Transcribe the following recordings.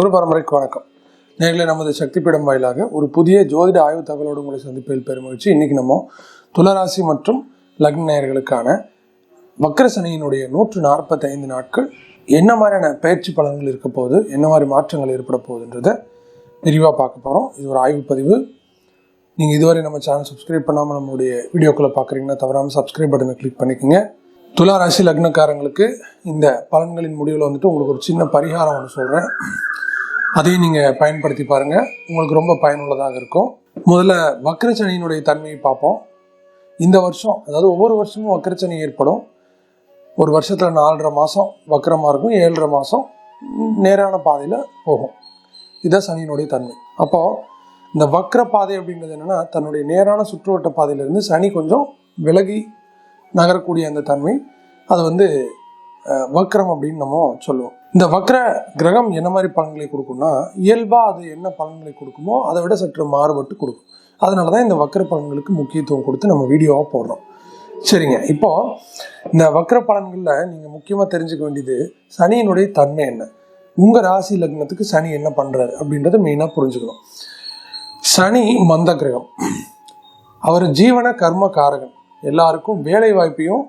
குரு பரம்பரைக்கு வணக்கம். நேர்களை நமது சக்தி பீடம் வாயிலாக ஒரு புதிய ஜோதிட ஆய்வு தகவலோடு உங்களை சந்திப்பில் பெருமகிழ்ச்சி இன்னைக்கு நம்ம துளராசி மற்றும் லக்ன நேயர்களுக்கான வக்கர சனியினுடைய நூற்று நாற்பத்தைந்து நாட்கள் என்ன மாதிரியான பயிற்சி பலன்கள் இருக்க போகுது என்ன மாதிரி மாற்றங்கள் ஏற்பட போகுதுன்றதை விரிவாக பார்க்க போகிறோம் இது ஒரு ஆய்வு பதிவு. நீங்கள் இதுவரை நம்ம சேனல் சப்ஸ்கிரைப் பண்ணாமல் நம்மளுடைய வீடியோக்களை பார்க்குறீங்கன்னா தவறாமல் சப்ஸ்கிரைப் பட்டனை கிளிக் பண்ணிக்கோங்க. துலா ராசி லக்னக்காரங்களுக்கு இந்த பலன்களின் முடிவில் வந்துட்டு உங்களுக்கு ஒரு சின்ன பரிகாரம் ஒன்று சொல்கிறேன் அதையும் நீங்கள் பயன்படுத்தி பாருங்கள் உங்களுக்கு ரொம்ப பயனுள்ளதாக இருக்கும். முதல்ல வக்கரச்சனியினுடைய தன்மையை பார்ப்போம். இந்த வருஷம் அதாவது ஒவ்வொரு வருஷமும் வக்கரச்சனி ஏற்படும். ஒரு வருஷத்தில் நாலரை மாதம் வக்கரமாக இருக்கும் ஏழரை மாதம் நேரான பாதையில் போகும். இதுதான் சனியினுடைய தன்மை. அப்போது இந்த வக்ர பாதை அப்படின்றது என்னென்னா தன்னுடைய நேரான சுற்றுவட்ட பாதையிலிருந்து சனி கொஞ்சம் விலகி நகரக்கூடிய அந்த தன்மை. அது வந்து வக்ரம் அப்படின்னு நம்ம சொல்லுவோம். இந்த வக்ர கிரகம் என்ன மாதிரி பலன்களை கொடுக்கும்னா இயல்பாக அது என்ன பலன்களை கொடுக்குமோ அதை விட சற்று மாறுபட்டு கொடுக்கும். அதனால தான் இந்த வக்ர பலன்களுக்கு முக்கியத்துவம் கொடுத்து நம்ம வீடியோவாக போடுறோம். சரிங்க. இப்போ இந்த வக்ர பலன்களில் நீங்கள் முக்கியமாக தெரிஞ்சுக்க வேண்டியது சனியினுடைய தன்மை என்ன? உங்கள் ராசி லக்னத்துக்கு சனி என்ன பண்ணுறாரு அப்படின்றத மெயினாக புரிஞ்சுக்கணும். சனி மந்த கிரகம். அவர் ஜீவன கர்ம காரகன். எல்லாருக்கும் வேலை வாய்ப்பையும்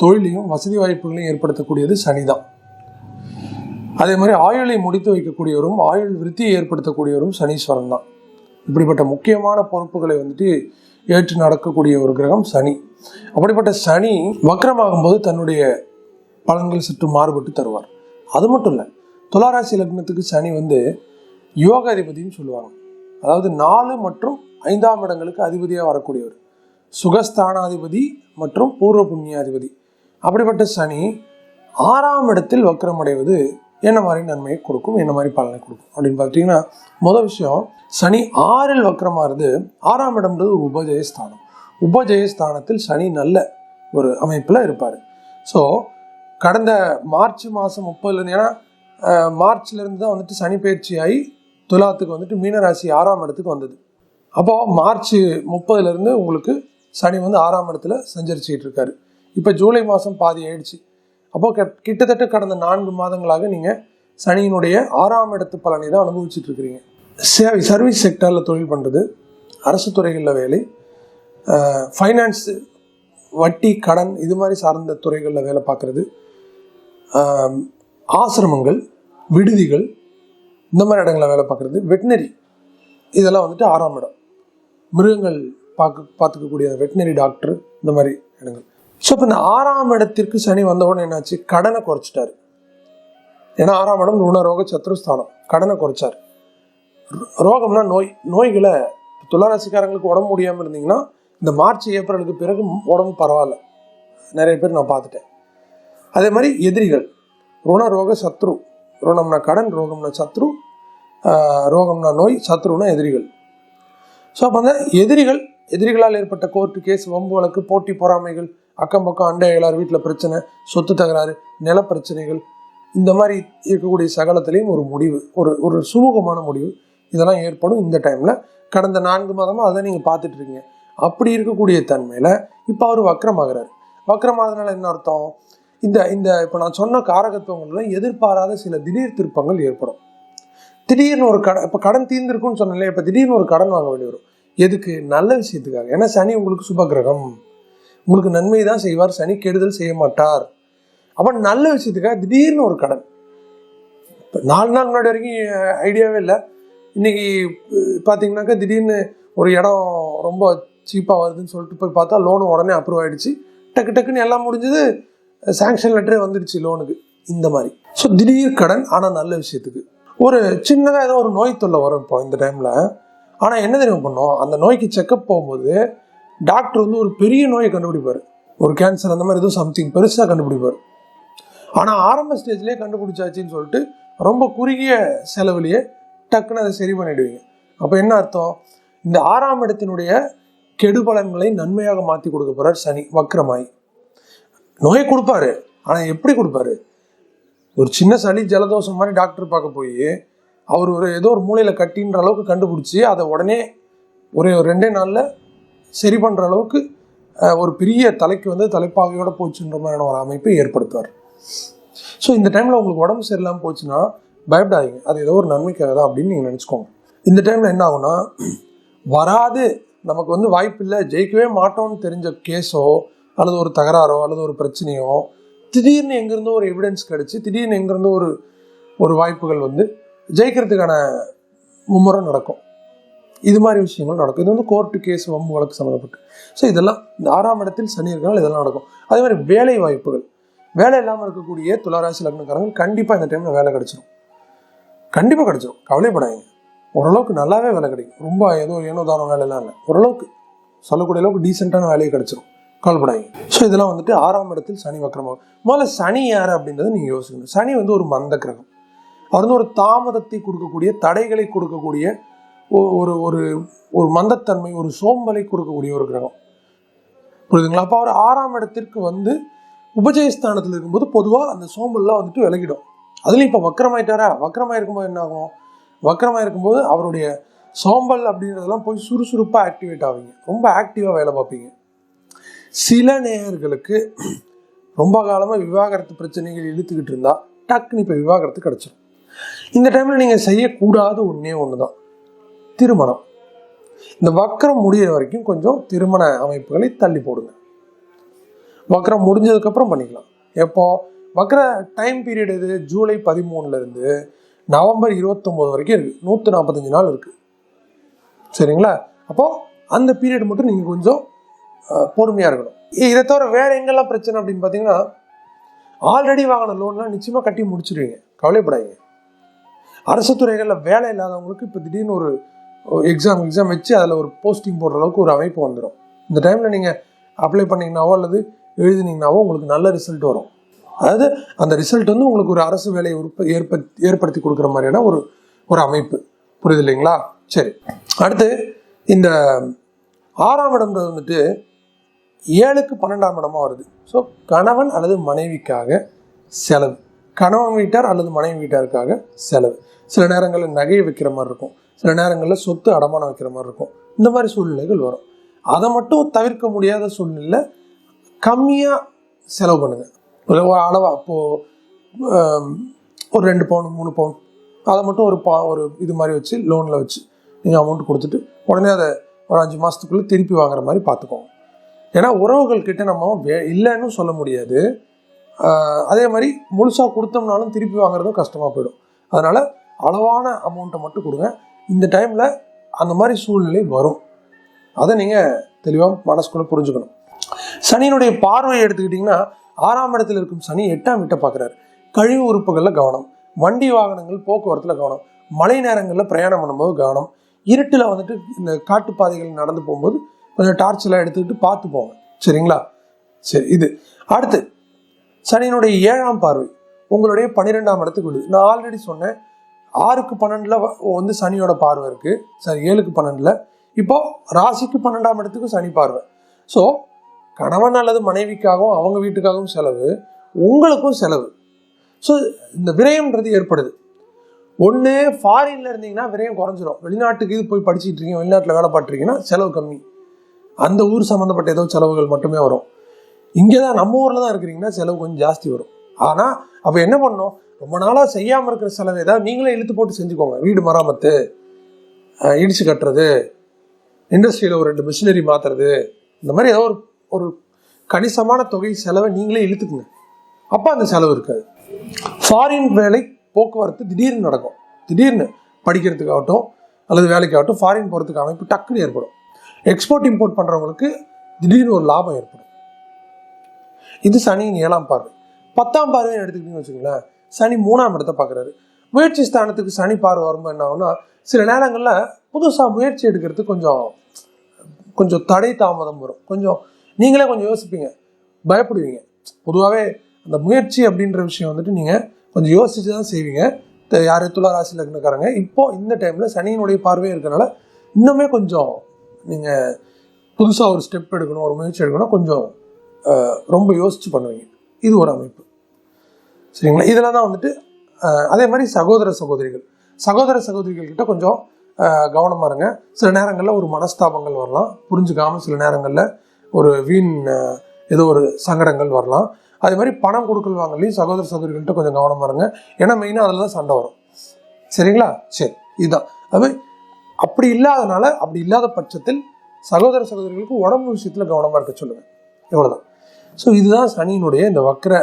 தொழிலையும் வசதி வாய்ப்புகளையும் ஏற்படுத்தக்கூடியது சனிதான். அதே மாதிரி ஆயுளை முடித்து வைக்கக்கூடியவரும் ஆயுள் விருத்தியை ஏற்படுத்தக்கூடியவரும் சனீஸ்வரன் தான் இப்படிப்பட்ட முக்கியமான பொறுப்புகளை வந்துட்டு ஏற்று நடக்கக்கூடிய ஒரு கிரகம் சனி. அப்படிப்பட்ட சனி வக்ரமாகும்போது தன்னுடைய பலன்கள் சற்று மாறுபட்டு தருவார். அது மட்டும் இல்லை துளாராசி லக்னத்துக்கு சனி வந்து யோக அதிபதின்னு சொல்லுவாங்க. அதாவது நாலு மற்றும் ஐந்தாம் இடங்களுக்கு அதிபதியாக வரக்கூடியவர். சுகஸ்தானாதிபதி மற்றும் பூர்வ புண்ணியாதிபதி. அப்படிப்பட்ட சனி ஆறாம் இடத்தில் வக்ரமடைவது என்ன மாதிரி நன்மையை கொடுக்கும் என்ன மாதிரி பலனை கொடுக்கும் அப்படின்னு பார்த்தீங்கன்னா முதல் விஷயம் சனி ஆறில் வக்கரமாகிறது ஆறாம் இடம்ன்றது ஒரு உபஜயஸ்தானம். உபஜயஸ்தானத்தில் சனி நல்ல ஒரு அமைப்பில் இருப்பார். ஸோ கடந்த மார்ச் மாதம் முப்பதுலேருந்து ஏன்னா மார்ச்லேருந்து தான் வந்துட்டு சனி பயிற்சியாகி துலாத்துக்கு வந்துட்டு மீனராசி ஆறாம் இடத்துக்கு வந்தது. அப்போது மார்ச் முப்பதுலேருந்து உங்களுக்கு சனி வந்து ஆறாம் இடத்துல சஞ்சரிச்சுக்கிட்டு இருக்காரு. இப்போ ஜூலை மாதம் பாதி ஆயிடுச்சு. அப்போது கிட்டத்தட்ட கடந்த நான்கு மாதங்களாக நீங்கள் சனியினுடைய ஆறாம் இடத்து பலனை தான் அனுபவிச்சுட்டு இருக்கிறீங்க. சேவை சர்வீஸ் செக்டரில் தொழில் பண்ணுறது அரசு துறைகளில் வேலை ஃபைனான்ஸ் வட்டி கடன் இது மாதிரி சார்ந்த துறைகளில் வேலை பார்க்குறது ஆசிரமங்கள் விடுதிகள் இந்த மாதிரி இடங்களில் வேலை பார்க்குறது வெட்டினரி இதெல்லாம் வந்துட்டு ஆறாம் இடம். மிருகங்கள் பார்க்க பார்த்துக்கக்கூடிய வெட்டினரி டாக்டர் இந்த மாதிரி இடங்கள். ஸோ இப்போ இந்த ஆறாம் இடத்திற்கு சனி வந்த உடனே என்னாச்சு? கடனை குறைச்சிட்டாரு. ஏன்னா ஆறாம் இடம் ருணரோக சத்ருஸ்தானம் கடனை குறைச்சார். ரோகம்னா நோய் நோய்களை துளாராசிக்காரங்களுக்கு உடம்பு முடியாமல் இருந்தீங்கன்னா இந்த மார்ச் ஏப்ரலுக்கு பிறகு உடம்பு பரவாயில்ல. நிறைய பேர் நான் பார்த்துட்டேன். அதே மாதிரி எதிரிகள். ருணரோக சத்ரு. ருணம்னா கடன் ரோகம்னா சத்ரு. ரோகம்னா நோய் சத்ருனா எதிரிகள். ஸோ அப்போ அந்த எதிரிகள் எதிரிகளால் ஏற்பட்ட கோர்ட்டு கேஸ் வம்பு வழக்கு போட்டி பொறாமைகள் அக்கம் பக்கம் அண்டை எல்லார் வீட்டில் பிரச்சனை சொத்து தகராறு நில பிரச்சனைகள் இந்த மாதிரி இருக்கக்கூடிய சகலத்திலையும் ஒரு முடிவு ஒரு ஒரு சுமூகமான முடிவு இதெல்லாம் ஏற்படும் இந்த டைமில் கடந்த நான்கு மாதமாக அதை நீங்கள் பார்த்துட்டு இருக்கீங்க. அப்படி இருக்கக்கூடிய தன்மையில் இப்போ அவர் வக்கரமாகிறார். வக்ரமாகறதுனால என்ன அர்த்தம்? இந்த இந்த இப்போ நான் சொன்ன காரகத்துவங்கள்லாம் எதிர்பாராத சில திடீர் திருப்பங்கள் ஏற்படும். திடீர்னு ஒரு கடன் இப்போ கடன் தீர்ந்திருக்குன்னு சொன்னேன் இப்போ திடீர்னு ஒரு கடன் வாங்க வேண்டி வரும். எதுக்கு? நல்ல விஷயத்துக்காக. ஏன்னா சனி உங்களுக்கு சுபகிரகம் உங்களுக்கு நன்மை தான் செய்வார் சனி கெடுதல் செய்ய மாட்டார். அப்போ நல்ல விஷயத்துக்காக திடீர்னு ஒரு கடன். இப்போ நாலு நாள் முன்னாடி வரைக்கும் ஐடியாவே இல்லை. இன்றைக்கி பார்த்தீங்கனாக்கா பார்த்தீங்கன்னாக்கா திடீர்னு ஒரு இடம் ரொம்ப சீப்பாக வருதுன்னு சொல்லிட்டு போய் பார்த்தா லோனு உடனே அப்ரூவ் ஆகிடுச்சு டக்கு டக்குன்னு எல்லாம் முடிஞ்சது சாங்ஷன் லெட்டரே வந்துடுச்சு லோனுக்கு இந்த மாதிரி. ஸோ திடீர் கடன் ஆனால் நல்ல விஷயத்துக்கு. ஒரு சின்னதாக ஏதோ ஒரு நோய் தொல்லை வரும் இப்போ இந்த டைமில் ஆனால் என்ன தெரியுமா பண்ணோம்? அந்த நோய்க்கு செக்கப் போகும்போது டாக்டர் வந்து ஒரு பெரிய நோயை கண்டுபிடிப்பார். ஒரு கேன்சர் அந்த மாதிரி ஏதோ சம்திங் பெருசாக கண்டுபிடிப்பார். ஆனால் ஆரம்ப ஸ்டேஜ்லேயே கண்டுபிடிச்சாச்சின்னு சொல்லிட்டு ரொம்ப குறுகிய செலவுலேயே டக்குன்னு அதை சரி பண்ணிடுவீங்க. அப்போ என்ன அர்த்தம்? இந்த ஆறாம் இடத்தினுடைய கெடுபலன்களை நன்மையாக மாற்றி கொடுக்க போகிறார் சனி வக்ரமாய். நோயை கொடுப்பாரு. ஆனால் எப்படி கொடுப்பாரு? ஒரு சின்ன சளி ஜலதோஷம் மாதிரி டாக்டர் பார்க்க போய் அவர் ஒரு ஏதோ ஒரு மூலையில் கட்டின்ற அளவுக்கு கண்டுபிடிச்சி அதை உடனே ஒரே ஒரு ரெண்டே நாளில் சரி பண்ணுற அளவுக்கு ஒரு பெரிய தலைக்கு வந்து தலைப்பாகையோட போச்சுன்ற மாதிரியான ஒரு அமைப்பை ஏற்படுத்துவார். ஸோ இந்த டைமில் உங்களுக்கு உடம்பு சரியில்லாமல் போச்சுன்னா பயப்படாதீங்க. அது ஏதோ ஒரு நன்மைக்காக தான் அப்படின்னு நீங்கள் நினச்சிக்கோங்க. இந்த டைமில் என்ன ஆகும்னா வராது. நமக்கு வந்து வாய்ப்பில்லை ஜெயிக்கவே மாட்டோம்னு தெரிஞ்ச கேஸோ அல்லது ஒரு தகராறோ அல்லது ஒரு பிரச்சனையோ திடீர்னு எங்கேருந்தோ ஒரு எவிடன்ஸ் கிடச்சி திடீர்னு எங்கேருந்தோ ஒரு ஒரு வாய்ப்புகள் வந்து ஜெயிக்கிறதுக்கான மும்முறை நடக்கும். இது மாதிரி விஷயங்கள் நடக்கும். இது வந்து கோர்ட்டு கேஸ் வம்பு வழக்கு சம்மந்தப்பட்டு ஸோ இதெல்லாம் ஆறாம் இடத்தில் சனி இருக்கிறனால இதெல்லாம் நடக்கும். அதே மாதிரி வேலை வாய்ப்புகள். வேலை இல்லாமல் இருக்கக்கூடிய துளாராசி லக்னக்காரங்க கண்டிப்பாக இந்த டைமில் வேலை கிடச்சிடும் கண்டிப்பாக கிடைச்சிடும் கவலைப்படாதீங்க. ஓரளவுக்கு நல்லாவே வேலை கிடைக்கும். ரொம்ப ஏதோ ஏனோ தானோ வேலையெல்லாம் இல்லை. ஓரளவுக்கு சொல்லக்கூடிய அளவுக்கு டீசெண்டான வேலையை கிடச்சிடும் கவலைப்படாதீங்க. ஸோ இதெல்லாம் வந்துட்டு ஆறாம் இடத்தில் சனி வக்கரமாகும். முதல்ல சனி யார் அப்படின்றத நீங்கள் யோசிக்கணும். சனி வந்து ஒரு மந்த கிரகம். அவர் வந்து ஒரு தாமதத்தை கொடுக்கக்கூடிய தடைகளை கொடுக்கக்கூடிய ஒரு ஒரு ஒரு மந்தத்தன்மை ஒரு சோம்பலை கொடுக்கக்கூடிய ஒரு கிரகம். புரியுதுங்களா? அப்போ அவர் ஆறாம் இடத்திற்கு வந்து உபஜயஸ்தானத்தில் இருக்கும்போது பொதுவாக அந்த சோம்பல்லாம் வந்துட்டு விலகிடும். அதுலேயும் இப்போ வக்கரமாயிட்டாரா? வக்கரமாக இருக்கும்போது என்ன ஆகும் வக்கரமாக இருக்கும்போது அவருடைய சோம்பல் அப்படின்றதெல்லாம் போய் சுறுசுறுப்பாக ஆக்டிவேட் ஆவீங்க. ரொம்ப ஆக்டிவாக வேலை பார்ப்பீங்க. சில நேயர்களுக்கு ரொம்ப காலமாக விவாகரத்து பிரச்சனைகள் இழுத்துக்கிட்டு இருந்தால் டக்குன்னு இப்போ விவாகரத்து கிடச்சிடும் இந்த டைமில் நீங்கள் செய்யக்கூடாத ஒன்றே ஒன்று தான் திருமணம். இந்த வக்கரம் முடிகிற வரைக்கும் கொஞ்சம் திருமண அமைப்புகளை தள்ளி போடுங்க. வக்கரம் முடிஞ்சதுக்கப்புறம் பண்ணிக்கலாம். எப்போ? வக்கர டைம் பீரியட் இது ஜூலை பதிமூணுலேருந்து நவம்பர் இருபத்தொம்போது வரைக்கும் இருக்குது நூற்றி நாற்பத்தஞ்சு நாள் இருக்குது சரிங்களா? அப்போது அந்த பீரியட் மட்டும் நீங்கள் கொஞ்சம் பொறுமையாக இருக்கணும். இதை தவிர வேறு எங்கெல்லாம் பிரச்சனை அப்படின்னு பார்த்தீங்கன்னா ஆல்ரெடி வாங்கின லோன்லாம் நிச்சயமாக கட்டி முடிச்சிருவீங்க. கவலைப்படாதீங்க. அரசு துறைகளில் வேலை இல்லாதவங்களுக்கு இப்போ திடீர்னு ஒரு எக்ஸாம் எக்ஸாம் வச்சு அதில் ஒரு போஸ்டிங் போடுற அளவுக்கு ஒரு அமைப்பு வந்துடும் இந்த டைமில் நீங்கள் அப்ளை பண்ணீங்கனாவோ அல்லது எழுதினீங்கனாவோ உங்களுக்கு நல்ல ரிசல்ட் வரும். அதாவது அந்த ரிசல்ட் வந்து உங்களுக்கு ஒரு அரசு வேலையை உற்ப ஏற்ப ஏற்படுத்தி கொடுக்குற மாதிரியான ஒரு ஒரு அமைப்பு. புரியுது இல்லைங்களா? சரி. அடுத்து இந்த ஆறாம் இடம்ன்றது வந்துட்டு ஏழுக்கு பன்னெண்டாம் இடமா வருது. ஸோ கணவன் அல்லது மனைவிக்காக செலவு. கணவன் வீட்டார் அல்லது மனைவி வீட்டாருக்காக செலவு. சில நேரங்களில் நகை வைக்கிற மாதிரி இருக்கும். சில நேரங்களில் சொத்து அடமானம் வைக்கிற மாதிரி இருக்கும். இந்த மாதிரி சூழ்நிலைகள் வரும். அதை மட்டும் தவிர்க்க முடியாத சூழ்நிலை கம்மியாக செலவு பண்ணுங்கள் ஒரு அளவா இப்போது ஒரு ரெண்டு பவுன் மூணு பவுன். அதை மட்டும் ஒரு பா ஒரு இது மாதிரி வச்சு லோனில் வச்சு நீங்கள் அமௌண்ட் கொடுத்துட்டு உடனே அதை ஒரு அஞ்சு மாதத்துக்குள்ளே திருப்பி வாங்குற மாதிரி பார்த்துக்கோங்க. ஏன்னா உறவுகள் கிட்ட நம்ம வே இல்லைன்னு சொல்ல முடியாது. அதே மாதிரி முழுசாக கொடுத்தோம்னாலும் திருப்பி வாங்குறதும் கஷ்டமாக போயிடும். அதனால் அளவான அமௌண்ட்டை மட்டும் கொடுங்க. இந்த டைமில் அந்த மாதிரி சூழ்நிலை வரும். அதை நீங்கள் தெளிவாக மனசுக்குள்ளே புரிஞ்சுக்கணும். சனியினுடைய பார்வையை எடுத்துக்கிட்டிங்கன்னா ஆறாம் இடத்துல இருக்கும் சனி எட்டாம் வீட்டை பார்க்குறாரு. கழிவு உறுப்புகளில் கவனம். வண்டி வாகனங்கள் போக்குவரத்தில் கவனம். மழை நேரங்களில் பிரயாணம் பண்ணும்போது கவனம். இருட்டில் வந்துட்டு இந்த காட்டுப்பாதைகள் நடந்து போகும்போது கொஞ்சம் டார்ச்செலாம் எடுத்துக்கிட்டு பார்த்து போங்க. சரிங்களா? சரி இது. அடுத்து சனியினுடைய ஏழாம் பார்வை. உங்களுடைய பன்னிரெண்டாம் இடத்துக்கு விழுது நான் ஆல்ரெடி சொன்னேன் ஆறுக்கு பன்னெண்டில் வந்து சனியோட பார்வை இருக்குது சரி ஏழுக்கு பன்னெண்டில். இப்போது ராசிக்கு பன்னெண்டாம் இடத்துக்கு சனி பார்வை. ஸோ கணவன் அல்லது மனைவிக்காகவும் அவங்க வீட்டுக்காகவும் செலவு உங்களுக்கும் செலவு. ஸோ இந்த விரயம்ன்றது ஏற்படுது. ஒன்று ஃபாரின்ல இருந்தீங்கன்னா விரயம் குறைஞ்சிரும். வெளிநாட்டுக்கு இது போய் படிச்சுட்டு இருக்கீங்க வெளிநாட்டில் வேலை பார்த்துருக்கீங்கன்னா செலவு கம்மி. அந்த ஊர் சம்மந்தப்பட்ட ஏதோ செலவுகள் மட்டுமே வரும். இங்கே தான் நம்ம ஊரில் தான் இருக்கிறீங்கன்னா செலவு கொஞ்சம் ஜாஸ்தி வரும். ஆனால் அப்போ என்ன பண்ணோம் ரொம்ப நாளாக செய்யாமல் இருக்கிற செலவு ஏதாவது நீங்களே இழுத்து போட்டு செஞ்சுக்கோங்க. வீடு மராமத்து இடிச்சு கட்டுறது இண்டஸ்ட்ரியில் ஒரு ரெண்டு மிஷினரி மாற்றுறது இந்த மாதிரி ஏதோ ஒரு ஒரு கணிசமான தொகை செலவை நீங்களே இழுத்துக்குங்க. அப்போ அந்த செலவு இருக்காது. ஃபாரின் வேலை போக்குவரத்து திடீர்னு நடக்கும். திடீர்னு படிக்கிறதுக்காகட்டும் அல்லது வேலைக்காகட்டும் ஃபாரின் போகிறதுக்கு அமைப்பு டக்குன்னு ஏற்படும். எக்ஸ்போர்ட் இம்போர்ட் பண்ணுறவங்களுக்கு திடீர்னு ஒரு லாபம் ஏற்படும். இது சனியின் ஏழாம் பார்வை. பத்தாம் பார்வையை எடுத்துக்கிட்டீங்கன்னு வச்சுக்கோங்களேன் சனி மூணாம் இடத்தை பார்க்குறாரு. முயற்சி ஸ்தானத்துக்கு சனி பார்வை வரும்போது என்ன ஆகும்னா சில நேரங்களில் புதுசாக முயற்சி எடுக்கிறதுக்கு கொஞ்சம் கொஞ்சம் தடை தாமதம் வரும். கொஞ்சம் நீங்களே கொஞ்சம் யோசிப்பீங்க பயப்படுவீங்க. பொதுவாகவே அந்த முயற்சி அப்படின்ற விஷயம் வந்துட்டு நீங்கள் கொஞ்சம் யோசித்து தான் செய்வீங்க. த- யார்? துலா ராசி லக்னக்காரங்க. இப்போ இந்த டைமில் சனியினுடைய பார்வையே இருக்கிறனால இன்னுமே கொஞ்சம் நீங்கள் புதுசாக ஒரு ஸ்டெப் எடுக்கணும் ஒரு முயற்சி எடுக்கணும் கொஞ்சம் ரொம்ப யோசித்து பண்ணுவீங்க. இது ஒரு அமைப்பு. சரிங்களா? இதில் தான் வந்துட்டு அதே மாதிரி சகோதர சகோதரிகள். சகோதர சகோதரிகள் கிட்ட கொஞ்சம் கவனமாக இருங்க. சில நேரங்களில் ஒரு மனஸ்தாபங்கள் வரலாம். புரிஞ்சுக்காமல் சில நேரங்களில் ஒரு வீண் ஏதோ ஒரு சங்கடங்கள் வரலாம். அதே மாதிரி பணம் கொடுக்கல் வாங்கலையும் சகோதர சகோதரிகள்கிட்ட கொஞ்சம் கவனமாக இருங்க. ஏன்னா மெயினாக அதில் தான் சண்டை வரும். சரிங்களா? சரி இதுதான். அது அப்படி இல்லாதனால அப்படி இல்லாத பட்சத்தில் சகோதர சகோதரிகளுக்கு உடம்பு விஷயத்தில் கவனமாக இருக்க சொல்லுங்கள் இவ்வளோதான் ஸோ இதுதான் சனியினுடைய இந்த வக்ர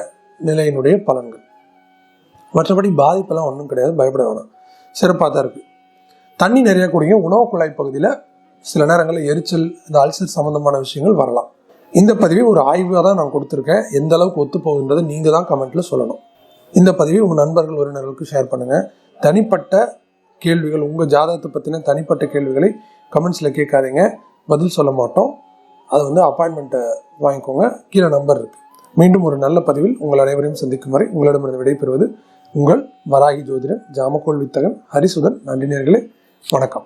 நிலையினுடைய பலன்கள். மற்றபடி பாதிப்பெல்லாம் ஒன்றும் கிடையாது பயப்பட வேணாம். சிறப்பாக தான் இருக்குது தண்ணி நிறைய கூடிய உணவு குழாய் பகுதியில் சில நேரங்களில் எரிச்சல் இந்த அல்சல் சம்மந்தமான விஷயங்கள் வரலாம். இந்த பதிவை ஒரு ஆய்வாக தான் நான் கொடுத்துருக்கேன். எந்த அளவுக்கு ஒத்து போகுன்றதை நீங்கள் தான் கமெண்ட்டில் சொல்லணும். இந்த பதிவை உங்கள் நண்பர்கள் உறவினர்களுக்கு ஷேர் பண்ணுங்கள் தனிப்பட்ட கேள்விகள் உங்கள் ஜாதகத்தை பற்றின தனிப்பட்ட கேள்விகளை கமெண்ட்ஸில் கேட்காதீங்க. பதில் சொல்ல மாட்டோம். அது வந்து அப்பாயின்மெண்ட்டை வாங்கிக்கோங்க. கீழே நம்பர் இருக்குது மீண்டும் ஒரு நல்ல பதிவில் உங்கள் அனைவரையும் சந்திக்கும் வரை உங்களிடமிருந்து விடைபெறுவது உங்கள் வராகி ஜோதிடன் ஜாமக்கோள் வித்தகன் ஹரிசுதன் நன்றி நேர்களே வணக்கம்.